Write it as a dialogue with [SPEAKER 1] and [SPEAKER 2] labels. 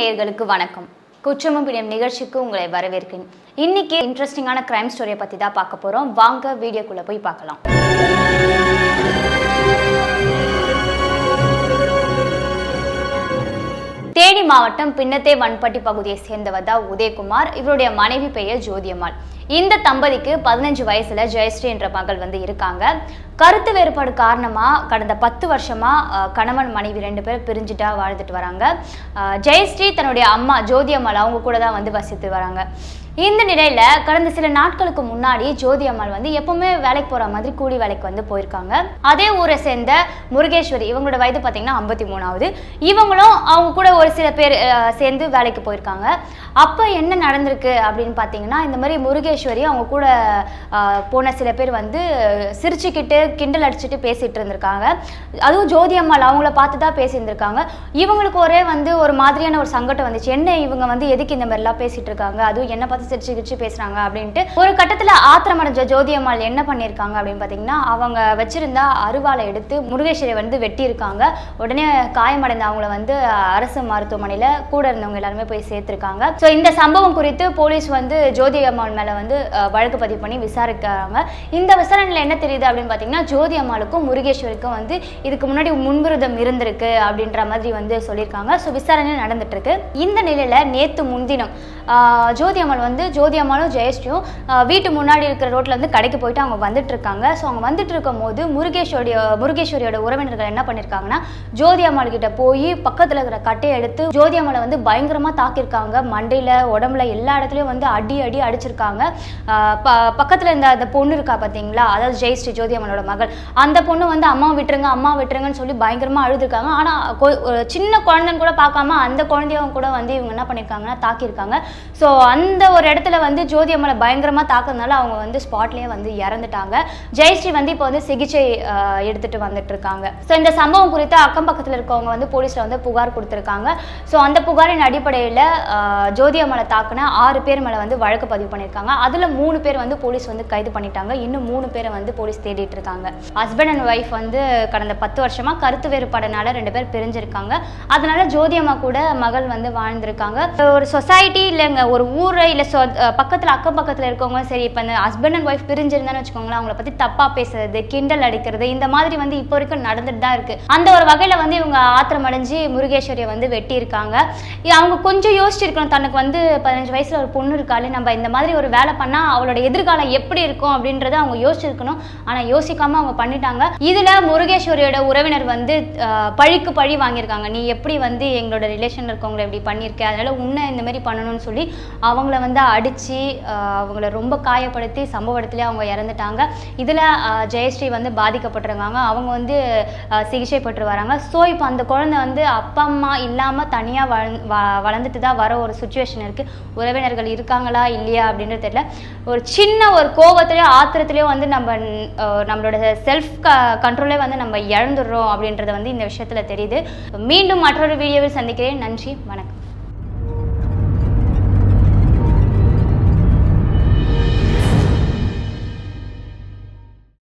[SPEAKER 1] நேர்களுக்கு வணக்கம். குற்றமும் பிடியம் நிகழ்ச்சிக்கு உங்களை வரவேற்கிறேன். இன்னைக்கு இன்ட்ரெஸ்டிங்கான கிரைம் ஸ்டோரியை பற்றி தான் பார்க்க போகிறோம் வாங்க வீடியோக்குள்ளே போய் பார்க்கலாம். தேனி மாவட்டம் பின்னத்தே வன்பட்டி பகுதியை சேர்ந்தவர் தான் உதயகுமார். இவருடைய மனைவி பெயர் ஜோதியம்மாள். இந்த தம்பதிக்கு பதினஞ்சு வயசுல ஜெயஸ்ரீ என்ற மகள் வந்து இருக்காங்க. கருத்து வேறுபாடு காரணமா கடந்த பத்து வருஷமா கணவன் மனைவி ரெண்டு பேரும் பிரிஞ்சுட்டா வாழ்ந்துட்டு வராங்க. ஜெயஸ்ரீ தன்னுடைய அம்மா ஜோதி அம்மாள் அவங்க கூட தான் வந்து வசித்து வராங்க. இந்த நிலையில கடந்த சில நாட்களுக்கு முன்னாடி ஜோதி அம்மாள் வந்து எப்பவுமே வேலைக்கு போற மாதிரி கூலி வேலைக்கு வந்து போயிருக்காங்க. அதே ஊரை சேர்ந்த முருகேஸ்வரி இவங்களோட வயது பார்த்தீங்கன்னா ஐம்பத்தி மூணாவது. இவங்களும் அவங்க கூட ஒரு சில பேர் சேர்ந்து வேலைக்கு போயிருக்காங்க. அப்போ என்ன நடந்திருக்கு அப்படின்னு பார்த்தீங்கன்னா இந்த மாதிரி முருகேஸ்வரி அவங்க கூட போன சில பேர் வந்து சிரிச்சுக்கிட்டு கிண்டல் அடிச்சுட்டு பேசிட்டு இருந்திருக்காங்க. அதுவும் ஜோதி அம்மாள் அவங்கள பார்த்து தான் பேசியிருந்திருக்காங்க. இவங்களுக்கு ஒரே வந்து ஒரு மாதிரியான ஒரு சங்கடம் வந்துச்சு. என்ன இவங்க வந்து எதுக்கு இந்த மாதிரிலாம் பேசிட்டு இருக்காங்க? அதுவும் என்ன பார்த்து சிரிச்சு கிரிச்சு பேசுகிறாங்க அப்படின்ட்டு. ஒரு கட்டத்தில் ஆத்திரமடைஞ்ச ஜோதி அம்மாள் என்ன பண்ணியிருக்காங்க அப்படின்னு பார்த்தீங்கன்னா அவங்க வச்சுருந்தா அருவாளை எடுத்து முருகேஸ்வரி வந்து வெட்டியிருக்காங்க. உடனே காயமடைந்த அவங்கள வந்து அரசு மருத்துவமனையில் கூட இருந்தவங்க எல்லாருமே போய் சேர்த்துருக்காங்க. ஸோ இந்த சம்பவம் குறித்து போலீஸ் வந்து ஜோதி அம்மாள் மேலே வந்து வந்து வழக்கு பதிவு பண்ணி விசாரிக்கிறாங்க இந்த விசாரணையில் என்ன தெரியுது அப்படின்னு பார்த்தீங்கன்னா ஜோதி அம்மாளுக்கும் முருகேஸ்வருக்கும் வந்து இதுக்கு முன்னாடி முன்விரோதம் இருந்திருக்கு அப்படின்ற மாதிரி வந்து சொல்லியிருக்காங்க. ஸோ விசாரணை நடந்துட்டுருக்கு. இந்த நிலையில் நேற்று முன்தினம் ஜோதி அம்மாள் வந்து ஜோதி அம்மாளும் ஜெயஸ்ரீயும் வீட்டு முன்னாடி இருக்கிற ரோட்டில் வந்து கடைக்கு போயிட்டு அவங்க வந்துட்டு இருக்காங்க ஸோ அவங்க வந்துட்டு இருக்கும் போது முருகேஸ்வரிய முருகேஸ்வரியோட உறவினர்கள் என்ன பண்ணியிருக்காங்கன்னா ஜோதி அம்மாள் கிட்ட போய் பக்கத்தில் இருக்கிற கட்டையை எடுத்து ஜோதி அம்மாளை வந்து பயங்கரமாக தாக்கியிருக்காங்க. மண்டையில் உடம்புல எல்லா இடத்துலையும் வந்து அடி அடி அடிச்சிருக்காங்க. ப- பக்கத்தில் இந்த அந்த பொண்ணு இருக்கா பார்த்தீங்களா அதாவது ஜெயஸ்ரீ ஜோதி அம்மனோட மகள். அந்த பொண்ணு வந்து அம்மா விட்டுருங்க அம்மா விட்டுருங்கன்னு சொல்லி பயங்கரமாக அழுதுருக்காங்க. ஆனால் சின்ன குழந்தைன்னு கூட பார்க்காம அந்த குழந்தையும் கூட வந்து இவங்க என்ன பண்ணியிருக்காங்கன்னா தாக்கியிருக்காங்க. ஸோ அந்த ஒரு இடத்துல வந்து ஜோதி அம்மனை பயங்கரமாக தாக்குறதுனால அவங்க வந்து ஸ்பாட்லேயே வந்து இறந்துட்டாங்க. ஜெயஸ்ரீ வந்து இப்போ வந்து சிகிச்சை எடுத்துகிட்டு எடுத்துட்டு வந்துட்டு இருக்காங்க ஸோ இந்த சம்பவம் குறித்து அக்கம் பக்கத்தில் இருக்கவங்க வந்து போலீஸில் வந்து புகார் கொடுத்துருக்காங்க. ஸோ அந்த புகாரின் அடிப்படையில் ஜோதி அம்மனை தாக்குன ஆறு பேர் மேலே வந்து வழக்கு பதிவு பண்ணியிருக்காங்க அதில் மூணு பேர் வந்து போலீஸ் வந்து கைது பண்ணிட்டாங்க. இன்னும் மூணு பேரை வந்து போலீஸ் தேடிட்டு இருக்காங்க. ஹஸ்பண்ட் அண்ட் ஒய்ஃப் வந்து கடந்த பத்து வருஷமாக கருத்து வேறுபாடுனால ரெண்டு பேர் பிரிஞ்சிருக்காங்க. அதனால ஜோதியம்மா கூட மகள் வந்து வாழ்ந்திருக்காங்க. ஒரு சொசைட்டி இல்லைங்க ஒரு ஊர் இல்லை சொ பக்கத்தில் அக்கம் பக்கத்தில் இருக்கவங்க சரி இப்போ இந்த ஹஸ்பண்ட் அண்ட் ஒய்ஃப் பிரிஞ்சிருந்தான்னு வச்சுக்கோங்களேன் அவங்கள பற்றி தப்பாக பேசுறது கிண்டல் அடிக்கிறது இந்த மாதிரி வந்து இப்போ வரைக்கும் நடந்துட்டு தான் இருக்குது அந்த ஒரு வகையில் வந்து இவங்க ஆத்திரம் அடைஞ்சு முருகேஸ்வரியை வந்து வெட்டி இருக்காங்க அவங்க கொஞ்சம் யோசிச்சிருக்கணும். தனக்கு வந்து பதினஞ்சு வயசில் ஒரு பொண்ணு இருக்காளே நம்ம இந்த மாதிரி ஒரு வேலை பண்ணா அவளோட எதிர்காலம் எப்படி இருக்கும் அப்படின்றத அவங்க யோசிச்சிருக்கணும். ஆனா யோசிக்காம அவங்க பண்ணிட்டாங்க. இதுல முருகேஸ்வரியோட உறவினர் வந்து பழிக்கு பழி வாங்கியிருக்காங்க. நீ எப்படி வந்து எங்களோட ரிலேஷன் இருக்கவங்களை இப்படி பண்ணியிருக்க? அதனால உன்னை இந்த மாதிரி பண்ணணும்னு சொல்லி அவங்கள வந்து அடிச்சு அவங்கள ரொம்ப காயப்படுத்தி சம்பவ இடத்துல அவங்க இறந்துட்டாங்க. இதுல ஜெயஸ்ரீ வந்து பாதிக்கப்பட்டிருக்காங்க. அவங்க வந்து சிகிச்சை பெற்று வராங்க. ஸோ இப்போ அந்த குழந்தை வந்து அப்பா அம்மா இல்லாம தனியா வளர்ந்து வ- வளர்ந்துட்டு தான் வர ஒரு சுச்சுவேஷன் இருக்கு. உறவினர்கள் இருக்காங்களா இல்லையா அப்படின்றது தெரியல. ஒரு சின்ன ஒரு கோபத்திலேயோ ஆத்திரத்திலேயோ வந்து நம்ம நம்மளோட செல்ஃப் க கண்ட்ரோலே வந்து நம்ம இழந்துடுறோம் அப்படின்றது வந்து இந்த விஷயத்துல தெரியுது. மீண்டும் மற்றொரு வீடியோவில் சந்திக்கிறேன். நன்றி. வணக்கம்.